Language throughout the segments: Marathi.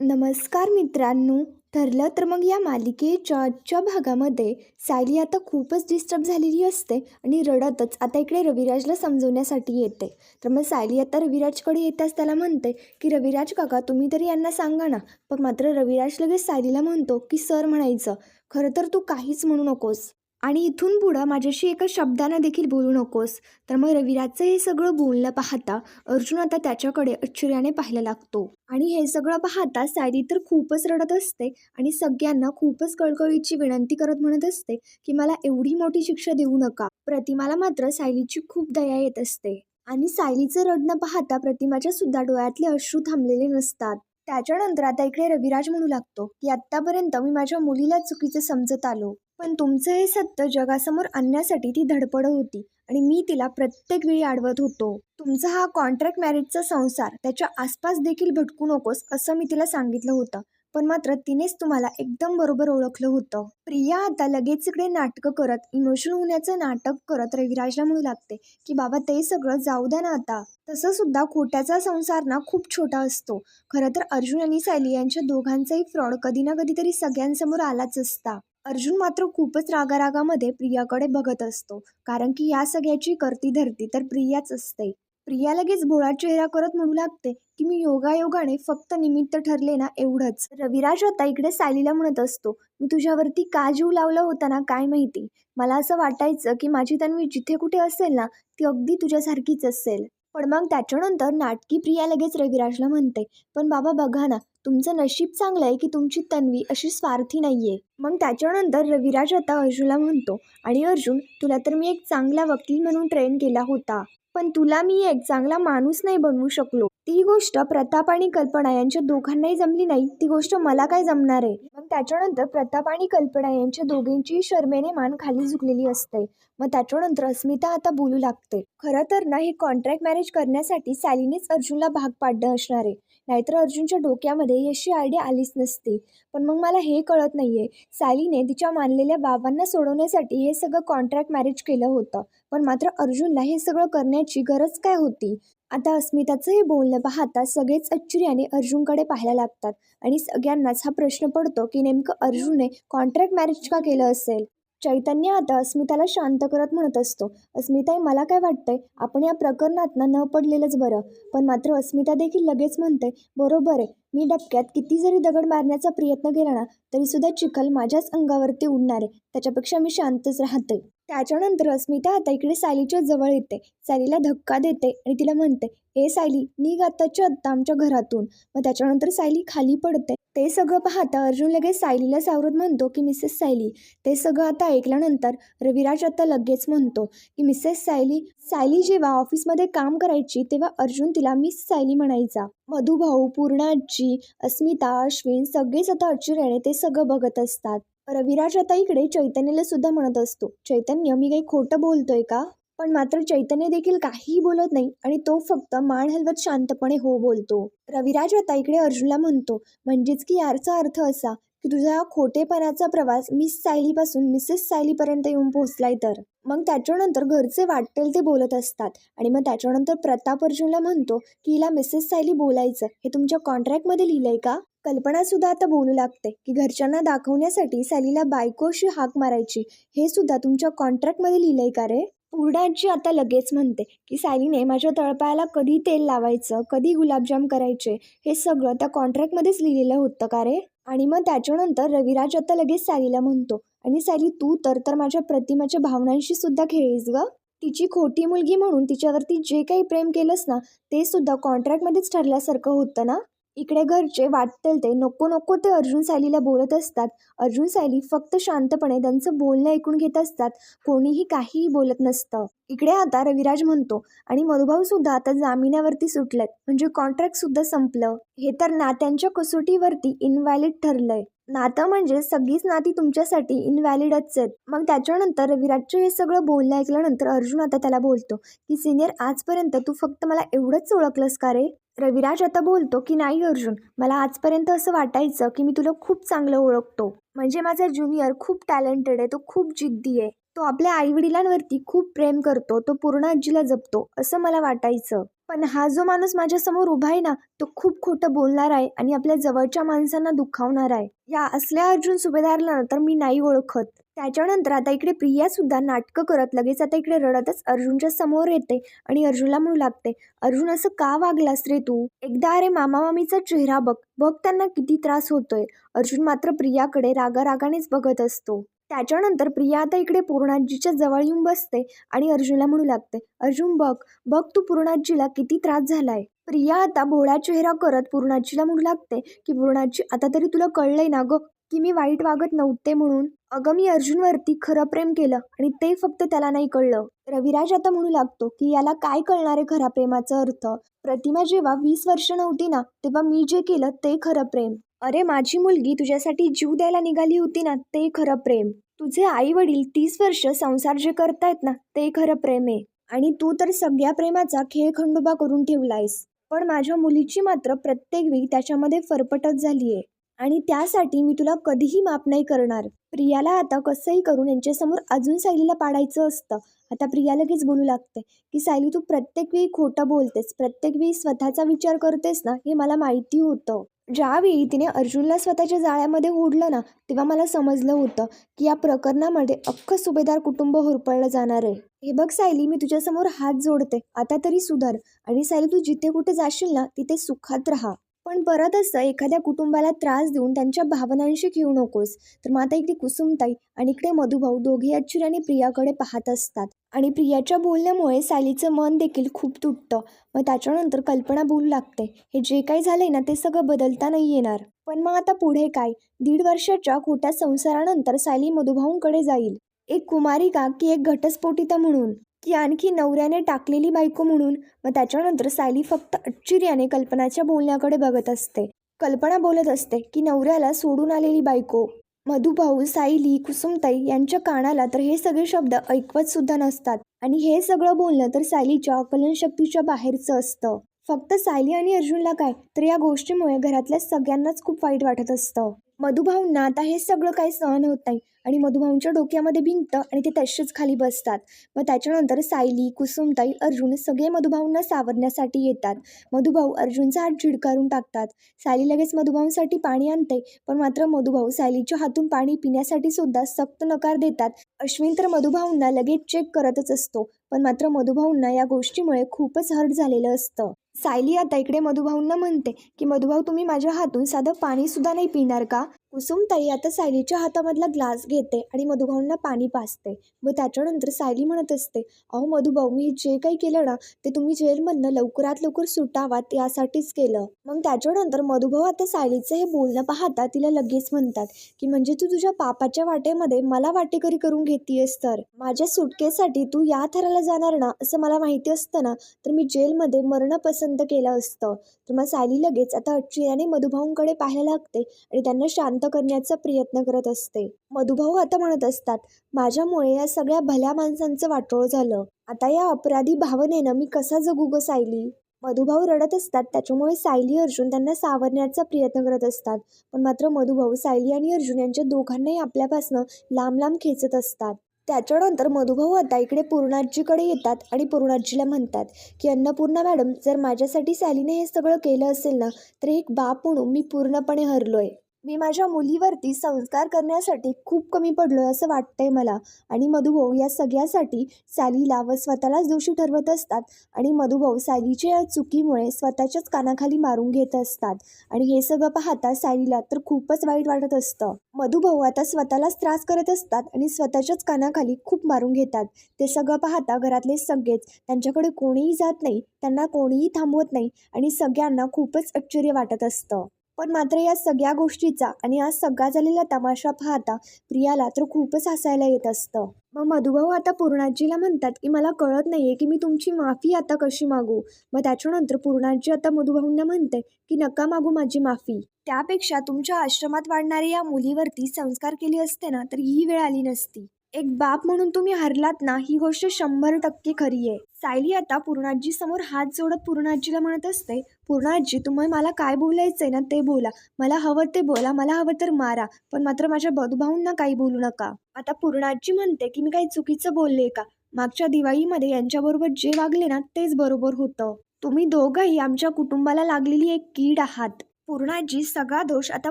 नमस्कार मित्रांनो. ठरलं तर मग या मालिकेच्या आजच्या भागामध्ये सायली आता खूपच डिस्टर्ब झालेली असते आणि रडतच. आता इकडे रविराजला समजवण्यासाठी येते. तर मग सायली आता रविराजकडे येताच त्याला म्हणते की रविराज काका तुम्ही तरी यांना सांगा ना. पण मात्र रविराज लगेच सायलीला म्हणतो की सर म्हणायचं. खरं तर तू काहीच म्हणू नकोस. आणि इथून पुढं माझ्याशी एका शब्दानं देखील बोलू नकोस. तर मग रविराजचं हे सगळं बोलणं पाहता अर्जुन आता त्याच्याकडे आश्चर्याने पाहायला लागतो. आणि हे सगळं पाहता सायली तर खूपच रडत असते आणि सगळ्यांना खूपच कळकळीची विनंती करत म्हणत असते की मला एवढी मोठी शिक्षा देऊ नका. प्रतिमाला मात्र सायलीची खूप दया येत असते. आणि सायलीचं रडणं पाहता प्रतिमाच्या सुद्धा डोळ्यातले अश्रू थांबलेले नसतात. त्याच्यानंतर आता इकडे रविराज म्हणू लागतो की आत्तापर्यंत मी माझ्या मुलीला चुकीचं समजत आलो. पण तुमचं हे सत्य जगासमोर आणण्यासाठी ती धडपड होती आणि मी तिला प्रत्येक वेळी अडवत होतो. तुमचा हा कॉन्ट्रॅक्ट मॅरेजचा संसार त्याच्या आसपास देखील भटकू नकोस असं मी तिला सांगितलं होतं. पण मात्र तिनेच तुम्हाला एकदम बरोबर ओळखलं होतं. प्रिया आता लगेच इकडे नाटकं करत इमोशनल होण्याचं नाटक करत रविराजला म्हणू लागते की बाबा ते सगळं जाऊ द्या ना आता. तसं सुद्धा खोट्याचा संसार ना खूप छोटा असतो. खरं तर अर्जुन आणि सायली यांच्या दोघांचाही फ्रॉड कधी ना कधीतरी सगळ्यांसमोर आलाच असता. अर्जुन मात्र खूपच रागारागामध्ये प्रियाकडे बघत असतो. कारण की या सगळ्याची करती धरती तर प्रियाच असते. प्रिया लगेच भोळा चेहरा करत म्हणू लागते की मी योगायोगाने फक्त निमित्त ठरले ना एवढंच. रविराज आता इकडे सालीला म्हणत असतो मी तुझ्यावरती का जीव लावला होता ना काय माहिती? मला असं वाटायचं की माझी तन्वी जिथे कुठे असेल ना ती अगदी तुझ्यासारखीच असेल. पण मग त्याच्यानंतर नाटकी प्रिया लगेच रविराजला म्हणते पण बाबा बघा ना तुमचं नशीब चांगलं आहे की तुमची तन्वी अशी स्वार्थी नाही आहे मग त्याच्यानंतर रविराज आता अर्जुनला म्हणतो आणि अर्जुन तुला तर मी एक चांगला वकील म्हणून ट्रेन केला होता. पण तुला मी एक चांगला माणूस नाही बनवू शकलो. ती गोष्ट प्रताप आणि कल्पना यांच्या दोघांनाही जमली नाही. ती गोष्ट मला काय जमणार आहे? मग त्याच्यानंतर प्रताप आणि कल्पना यांच्या दोघींची शर्मेने मान खाली झुकलेली असते. मग त्याच्यानंतर अस्मिता आता बोलू लागते. खरं तर ना हे कॉन्ट्रॅक्ट मॅरेज करण्यासाठी सॅलीनेच अर्जुनला भाग पाडणं असणार आहे. नाहीतर अर्जुनच्या डोक्यामध्ये अशी आयडिया आलीच नसती. पण मग मला हे कळत नाही आहे सॅलीने तिच्या मानलेल्या बाबांना सोडवण्यासाठी हे सगळं कॉन्ट्रॅक्ट मॅरेज केलं होतं. पण मात्र अर्जुनला हे सगळं करण्याची गरज काय होती? आता अस्मिताचं हे बोलणं पाहता सगळेच आश्चर्याने अर्जुनकडे पाहायला लागतात. आणि सगळ्यांनाच हा प्रश्न पडतो की नेमकं अर्जुनने कॉन्ट्रॅक्ट मॅरेज का केलं असेल? चैतन्य आता अस्मिताला शांत करत म्हणत असतो. अस्मिताई मला काय वाटतंय? आपण या प्रकरणातनं न पडलेलंच बरं. पण मात्र अस्मिता देखील लगेच म्हणते बरोबर आहे. मी डबक्यात किती जरी दगड मारण्याचा प्रयत्न केला ना तरी सुद्धा चिखल माझ्याच अंगावरती उडणार आहे. त्याच्यापेक्षा मी शांतच राहते त्याच्यानंतर अस्मिता आता इकडे सायलीच्या जवळ येते. सायलीला धक्का देते आणि तिला म्हणते हे सायली निघ आत्ताच्या आत्ता आमच्या घरातून. मग त्याच्यानंतर सायली खाली पडते. ते सगळं पाहता अर्जुन लगेच सायलीला सावरत म्हणतो की मिसेस सायली ते सगळं आता ऐकल्यानंतर रविराज आता लगेच म्हणतो की मिसेस सायली सायली जेव्हा ऑफिसमध्ये काम करायची तेव्हा अर्जुन तिला मिस सायली म्हणायचा. मधुभाऊ पूर्णाजी अस्मिता अश्विन सगळेच आता आश्चर्याने ते सगळं बघत असतात. रविराज आता इकडे चैतन्यला सुद्धा म्हणत असतो चैतन्य मी काही खोटं बोलतोय का पण मात्र चैतन्य देखील काहीही बोलत नाही आणि तो फक्त मान हलवत शांतपणे हो बोलतो. रविराज आता इकडे अर्जुनला म्हणतो म्हणजेच की याचा अर्थ असा की तुझा खोटेपणाचा प्रवास मिस सायलीपासून मिसेस सायलीपर्यंत येऊन पोहोचलाय तर मग त्याच्यानंतर घरचे वाटेल ते बोलत असतात आणि मग त्याच्यानंतर प्रताप अर्जुनला म्हणतो की हिला मिसेस सायली बोलायचं. हे तुमच्या कॉन्ट्रॅक्टमध्ये लिहिलंय का? कल्पना सुद्धा आता बोलू लागते की घरच्यांना दाखवण्यासाठी सॅलीला बायकोशी हाक मारायची. हे सुद्धा तुमच्या कॉन्ट्रॅक्टमध्ये लिहिलंय का रे? पूर्णाजी आता लगेच म्हणते की सायलीने माझ्या तळपायाला कधी तेल लावायचं कधी गुलाबजाम करायचे हे सगळं त्या कॉन्ट्रॅक्टमध्येच लिहिलेलं होतं का रे? आणि मग त्याच्यानंतर रविराज आता लगेच सायलीला म्हणतो आणि सायली तू तर तर माझ्या प्रतिमाच्या भावनांशी सुद्धा खेळीस ग? तिची खोटी मुलगी म्हणून तिच्यावरती जे काही प्रेम केलंस ना ते सुद्धा कॉन्ट्रॅक्टमध्येच ठरल्यासारखं होतं ना? इकडे घरचे वाटतील ते नको नको ते अर्जुन सायलीला बोलत असतात. अर्जुन सायली फक्त शांतपणे त्यांचं बोलणं ऐकून घेत असतात. कोणीही काहीही बोलत नसतं. इकडे आता रविराज म्हणतो आणि मधुभाऊ सुद्धा आता जामिनावरती सुटलेत. म्हणजे कॉन्ट्रॅक्ट सुद्धा संपलं. हे तर नात्यांच्या कसोटीवरती इनव्हॅलिड ठरलंय. नातं म्हणजे सगळीच नाती तुमच्यासाठी इनव्हॅलिडच आहेत. मग त्याच्यानंतर रविराजचं हे सगळं बोलणं ऐकल्यानंतर अर्जुन आता त्याला बोलतो की सिनियर आजपर्यंत तू फक्त मला एवढंच ओळखलंस का रे? रविराज आता बोलतो की नाही अर्जुन मला आजपर्यंत असं वाटायचं की मी तुला खूप चांगलं ओळखतो. म्हणजे माझा ज्युनियर खूप टॅलेंटेड आहे तो खूप जिद्दी आहे. तो आपल्या आईवडिलांवरती खूप प्रेम करतो तो पूर्ण आजीला जपतो असं मला वाटायचं. पण हा जो माणूस माझ्यासमोर उभा आहे ना तो खूप खोटं बोलणार आहे आणि आपल्या जवळच्या माणसांना दुखावणार आहे. या असल्या अर्जुन सुभेदारला ना तर मी नाही ओळखत. त्याच्यानंतर आता इकडे प्रिया सुद्धा नाटकं करत लगेच आता इकडे रडतच अर्जुनच्या समोर येते आणि अर्जुनला म्हणू लागते अर्जुन असं का वागलास रे तू? एकदा अरे मामा मामीचा चेहरा बघ बघ त्यांना किती त्रास होतोय. अर्जुन मात्र प्रियाकडे रागारागानेच बघत असतो. त्याच्यानंतर प्रिया आता इकडे पूर्णाजीच्या जवळ येऊन बसते आणि अर्जुनला म्हणू लागते अर्जुन बघ बघ तू पूर्णाजीला किती त्रास झालाय. प्रिया आता भोळा चेहरा करत पूर्णाजीला म्हणू लागते की पूर्णाजी आता तरी तुला कळलंय ना ग की मी वाईट वागत नव्हते म्हणून? अगं मी अर्जुनवरती खरं प्रेम केलं आणि ते फक्त त्याला नाही कळलं. रविराज आता म्हणू लागतो की याला काय कळणार आहे खरा प्रेमाचा अर्थ? प्रतिमा जेव्हा वीस वर्ष नव्हती ना तेव्हा मी जे केलं ते खरं प्रेम. अरे माझी मुलगी तुझ्यासाठी जीव द्यायला निघाली होती ना ते खरं प्रेम. तुझे आई वडील तीस वर्ष संसार जे करतायत ना ते खरं प्रेम आहे. आणि तू तर सगळ्या प्रेमाचा खेळ खंडोबा करून ठेवलायस. पण माझ्या मुलीची मात्र प्रत्येक वेळी त्याच्यामध्ये फरफटत झाली आहे आणि त्यासाठी मी तुला कधीही माफ नाही करणार. प्रियाला आता कसंही करून यांच्यासमोर अजून सायलीला पाडायचं असतं. आता प्रिया लगेच बोलू लागते की सायली तू प्रत्येक वेळी खोटं बोलतेस. प्रत्येक वेळी स्वतःचा विचार करतेस ना हे मला माहिती होतं. ज्यावेळी तिने अर्जुनला स्वतःच्या जाळ्यामध्ये ओढलं ना तेव्हा मला समजलं होतं की या प्रकरणामध्ये अख्खं सुभेदार कुटुंब होरपळलं जाणार आहे. हे बघ सायली मी तुझ्यासमोर हात जोडते. आता तरी सुधार. आणि सायली तू जिथे कुठे जाशील ना तिथे सुखात राहा. पण परत असं एखाद्या कुटुंबाला त्रास देऊन त्यांच्या भावनांशी घेऊ नकोस. तर मग आता इकडे कुसुमताई आणि इकडे मधुभाऊ दोघे आणि प्रियाकडे पाहत असतात. आणि प्रियाच्या बोलण्यामुळे सॅलीचं मन देखील खूप तुटतं. मग त्याच्यानंतर कल्पना बोलू लागते. हे जे काही झालंय ना ते सगळं बदलता नाही येणार. पण मग आता पुढे काय? दीड वर्षाच्या खोट्या संसारानंतर सॅली मधुभाऊंकडे जाईल. एक कुमारिका की एक घटस्फोटिता म्हणून. की आणखी नवऱ्याने टाकलेली बायको म्हणून मग त्याच्यानंतर सायली फक्त आश्चर्याने कल्पनाच्या बोलण्याकडे बघत असते. कल्पना बोलत असते की नवऱ्याला सोडून आलेली बायको. मधुभाऊ सायली कुसुमताई यांच्या कानाला तर हे सगळे शब्द ऐकवत सुद्धा नसतात. आणि हे सगळं बोलणं तर सायलीच्या कलनशक्तीच्या बाहेरचं असतं. फक्त सायली आणि अर्जुनला काय? तर या गोष्टीमुळे घरातल्या सगळ्यांनाच खूप वाईट वाटत असतं. मधुभाऊंना आता हे सगळं काही सहन होत नाही. आणि मधुभाऊंच्या डोक्यामध्ये भिंकतं आणि ते तसेच खाली बसतात. मग त्याच्यानंतर सायली कुसुमताई अर्जुन सगळे मधुभाऊंना सावरण्यासाठी येतात. मधुभाऊ अर्जुनचा हात झिडकारून टाकतात. सायली लगेच मधुभाऊंसाठी पाणी आणते पण मात्र मधुभाऊ सायलीच्या हातून पाणी पिण्यासाठी सुद्धा सक्त नकार देतात. अश्विन तर मधुभाऊंना लगेच चेक करतच असतो पण मात्र मधुभाऊंना या गोष्टीमुळे खूपच हर्ट झालेलं असतं. सायली आता इकडे मधुभाऊंना म्हणते की मधुभाऊ तुम्ही माझ्या हातून साधं पाणीसुद्धा नाही पिणार का? कुसुमताई आता सायलीच्या हातामधला ग्लास घेते आणि मधुभाऊंना पाणी पाजते. व त्याच्यानंतर सायली म्हणत असते अहो मधुभाऊ मी जे काही केलं ना ते तुम्ही जेलमधनं लवकरात लवकर सुटावात यासाठीच केलं. मग त्याच्यानंतर मधुभाऊ आता सायलीचं हे बोलणं पाहता तिला लगेच म्हणतात की म्हणजे तू तुझ्या पापाच्या वाटेमध्ये मला वाटेकरी करून घेतीयस तर? माझ्या सुटकेसाठी तू या थराला जाणार ना असं मला माहिती असतं ना तर मी जेलमध्ये मरणं पसंत केलं असतं. तर मग सायली लगेच आता अच्चियाने मधुभाऊंकडे पाहायला लागते आणि त्यांना शांत करण्याचा प्रयत्न करत असते. मधुभाऊ आता म्हणत असतात माझ्यामुळे या सगळ्या भल्या माणसांचं वाटोळ झालं. आता या अपराधी भावनेनं मी कसा जगू ग सायली? मधुभाऊ रडत असतात त्याच्यामुळे सायली अर्जुन त्यांना सावरण्याचा प्रयत्न करत असतात. पण मात्र मधुभाऊ सायली आणि अर्जुन यांच्या दोघांनाही आपल्यापासनं लांब लांब खेचत असतात. त्याच्यानंतर मधुभाऊ आता इकडे पूर्णाजीकडे येतात आणि पूर्णाजीला म्हणतात की अन्नपूर्णा मॅडम जर माझ्यासाठी सायलीने हे सगळं केलं असेल ना तर एक बाप म्हणून मी पूर्णपणे हरलोय. मी माझ्या मुलीवरती संस्कार करण्यासाठी खूप कमी पडलो आहे असं वाटतंय मला. आणि मधुभाऊ या सगळ्यासाठी सालीला व स्वतःलाच दोषी ठरवत असतात आणि मधुभाऊ सॅलीच्या या चुकीमुळे स्वतःच्याच कानाखाली मारून घेत असतात. आणि हे सगळं पाहता सॅलीला तर खूपच वाईट वाटत असतं. मधुभाऊ आता स्वतःलाच त्रास करत असतात आणि स्वतःच्याच कानाखाली खूप मारून घेतात. ते सगळं पाहता घरातले सगळेच त्यांच्याकडे कोणीही जात नाही त्यांना कोणीही थांबवत नाही आणि सगळ्यांना खूपच आश्चर्य वाटत असतं. पण मात्र या सगळ्या गोष्टीचा आणि आज सगळा झालेला तमाशा पाहता प्रियाला तर खूपच हसायला येत असतं. मग मधुभाऊ आता पूर्णाजीला म्हणतात की मला कळत नाहीये की मी तुमची माफी आता कशी मागू? मग त्याच्यानंतर पूर्णाजी आता मधुभाऊंना म्हणते की नका मागू माझी माफी. त्यापेक्षा तुमच्या आश्रमात वाढणाऱ्या या मुलीवरती संस्कार केले असते ना तर ही वेळ आली नसती. एक बाप म्हणून तुम्ही हरलात ना ही गोष्ट शंभर टक्के खरी आहे. सायली आता पूर्णाजीसमोर हात जोडत पूर्णाजीला म्हणत असते पूर्णाजी तुम्ही मला काय बोलायचं आहे ना ते बोला. मला हवं ते बोला मला हवं तर मारा. पण मात्र माझ्या बधूभाऊंना काही बोलू नका. आता पूर्णाजी म्हणते की मी काही चुकीचं बोलले का? मागच्या दिवाळीमध्ये यांच्याबरोबर जे वागले ना तेच बरोबर होतं. तुम्ही दोघंही आमच्या कुटुंबाला लागलेली एक कीड आहात. पूर्णाजी सगळा दोष आता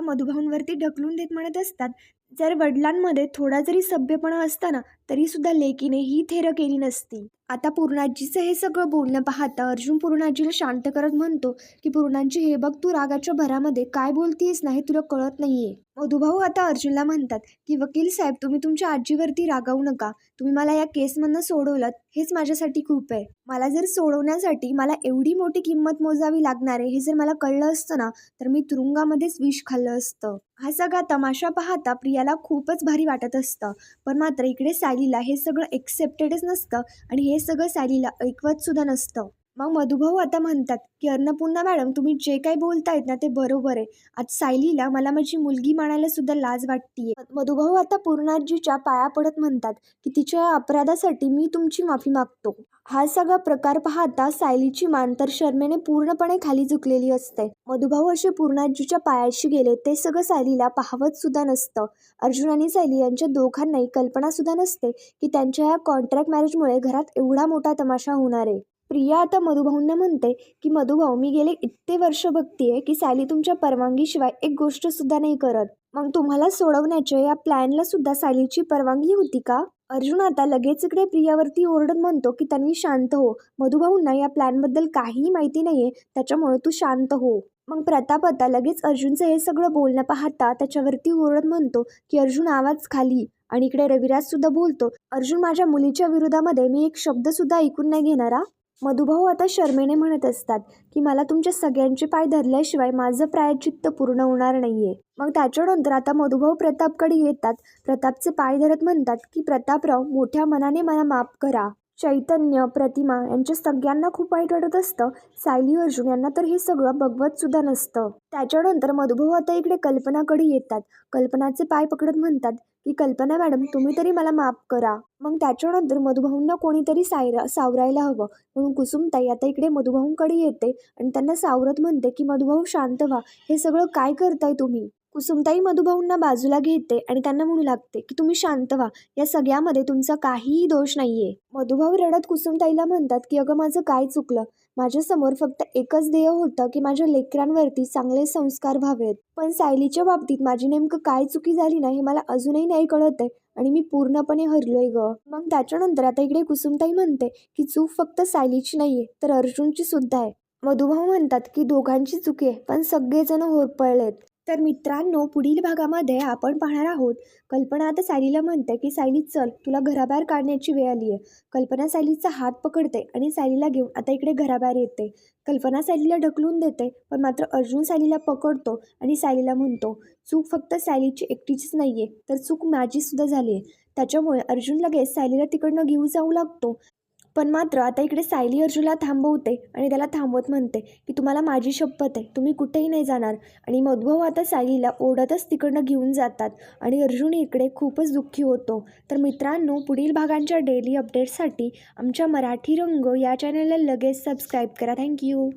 मधुभाऊंवरती ढकलून देत म्हणत असतात जर वडिलांमध्ये थोडा जरी सभ्यपणा असता ना लेकीने ही थेर केली नसती. आता पूर्णाजीचं हे सगळं बोलणं पाहता अर्जुन पूर्णाजीला शांत करत म्हणतो की पूर्णाजी हे बघ तू रागाच्या भरामध्ये काय बोलतीयस ना हे तुला कळत नाहीये. मधुभाऊ आता अर्जुनला म्हणतात की वकील साहेब तुम्ही तुमच्या आजीवरती रागावू नका. तुम्ही मला या केसमधनं सोडवलं हेच माझ्यासाठी खूप आहे. मला जर सोडवण्यासाठी मला एवढी मोठी किंमत मोजावी लागणार आहे हे जर मला कळलं असतं ना तर मी तुरुंगामध्येच विष खाल्लं असतं. हा सगळा तमाशा पाहता प्रियाला खूपच भारी वाटत असतं. पण मात्र इकडे सायलीला हे सगळं एक्सेप्टेडच नसतं आणि हे सगळं सायलीला ऐकवत सुद्धा नसतं. मग मधुभाऊ आता म्हणतात की अन्नपूर्णा मॅडम तुम्ही जे काही बोलतायत ना ते बरोबर आहे. आज सायलीला मला माझी मुलगी म्हणायला सुद्धा लाज वाटतीये. मधुभाऊ आता पूर्णाजीच्या पाया पडत म्हणतात की तिच्या या अपराधासाठी मी तुमची माफी मागतो. हा सगळा प्रकार पाहता सायलीची मान तर शर्मेने पूर्णपणे खाली झुकलेली असते. मधुभाऊ असे पूर्णाजीच्या पायाशी गेले ते सगळं सायलीला पाहवत सुद्धा नसतं. अर्जुन आणि सायली यांच्या दोघांनाही कल्पना सुद्धा नसते की त्यांच्या या कॉन्ट्रॅक्ट मॅरेजमुळे घरात एवढा मोठा तमाशा होणार आहे. प्रिया आता मधुभाऊंना म्हणते की मधुभाऊ मी गेले इतके वर्ष बघतीये की सॅली तुमच्या परवानगीशिवाय एक गोष्ट सुद्धा नाही करत. मग तुम्हाला सोडवण्याच्या या प्लॅनला सुद्धा सॅलीची परवानगी होती का? अर्जुन आता लगेच इकडे प्रियावरती ओरडत म्हणतो की त्यांनी शांत हो. मधुभाऊंना या प्लॅनबद्दल काहीही माहिती नाहीये. त्याच्यामुळे तू शांत हो. मग प्रताप आता लगेच अर्जुनचं हे सगळं बोलणं पाहता त्याच्यावरती ओरडत म्हणतो की अर्जुन आवाज खाली. आणि इकडे रविराज सुद्धा बोलतो अर्जुन माझ्या मुलीच्या विरोधामध्ये मी एक शब्द सुद्धा ऐकून नाही घेणारा. मधुभाऊ आता शर्मेने म्हणत असतात की मला तुमच्या सगळ्यांचे पाय धरल्याशिवाय माझं प्रायचित्त पूर्ण होणार नाहीये. मग त्याच्यानंतर आता मधुभाऊ प्रतापकडे येतात. प्रतापचे पाय धरत म्हणतात की प्रतापराव मोठ्या मनाने मला माफ करा. चैतन्य प्रतिमा यांच्या सगळ्यांना खूप वाईट वाटत असतं. सायली अर्जुन यांना तर हे सगळं बघवत सुद्धा नसतं. त्याच्यानंतर मधुभाऊ आता इकडे कल्पनाकडे येतात. कल्पनाचे पाय पकडत म्हणतात की कल्पना मॅडम तुम्ही तरी मला माफ करा. मग त्याच्यानंतर मधुभाऊंना कोणीतरी सायरा सावरायला हवं. म्हणून कुसुमताई आता इकडे मधुभाऊंकडे येते आणि त्यांना सावरत म्हणते की मधुभाऊ शांत व्हा. हे सगळं काय करताय तुम्ही? कुसुमताई मधुभाऊंना बाजूला घेते आणि त्यांना म्हणू लागते की तुम्ही शांत व्हा. या सगळ्यामध्ये तुमचा काहीही दोष नाहीये. मधुभाऊ रडत कुसुमताईला म्हणतात की अगं माझं काय चुकलं? माझ्यासमोर फक्त एकच ध्येय होतं की माझ्या लेकरांवरती चांगले संस्कार व्हावेत. पण सायलीच्या बाबतीत माझी नेमकं काय चुकी झाली ना हे मला अजूनही नाही कळत आहे आणि मी पूर्णपणे हरलोय ग. मग त्याच्यानंतर आता इकडे कुसुमताई म्हणते की चूक फक्त सायलीची नाहीये तर अर्जुनची सुद्धा आहे. मधुभाऊ म्हणतात की दोघांची चुकी आहे पण सगळेजण होरपळलेत. तर मित्रांनो पुढील भागामध्ये आपण पाहणार आहोत. कल्पना आता सायलीला म्हणते की सायली चल तुला घराबाहेर काढण्याची वेळ आली आहे कल्पना सायलीचा हात पकडते आणि सायलीला घेऊन आता इकडे घराबाहेर येते. कल्पना सायलीला ढकलून देते पण मात्र अर्जुन सायलीला पकडतो आणि सायलीला म्हणतो चूक फक्त सायलीची एकटीचीच नाही आहे तर चूक माझीसुद्धा झाली आहे त्याच्यामुळे अर्जुन लगेच सायलीला तिकडनं घेऊन जाऊ लागतो. पण मात्र आता इकडे सायली अर्जुनला थांबवते आणि त्याला थांबवत म्हणते की तुम्हाला माझी शपथ आहे. तुम्ही कुठेही नाही जाणार. आणि मधुभाऊ आता सायलीला ओढतच तिकडनं घेऊन जातात आणि अर्जुन इकडे खूपच दुःखी होतो. तर मित्रांनो पुढील भागांच्या डेली अपडेट्ससाठी आमच्या मराठी रंग या चॅनलला लगेच सबस्क्राईब करा. थँक्यू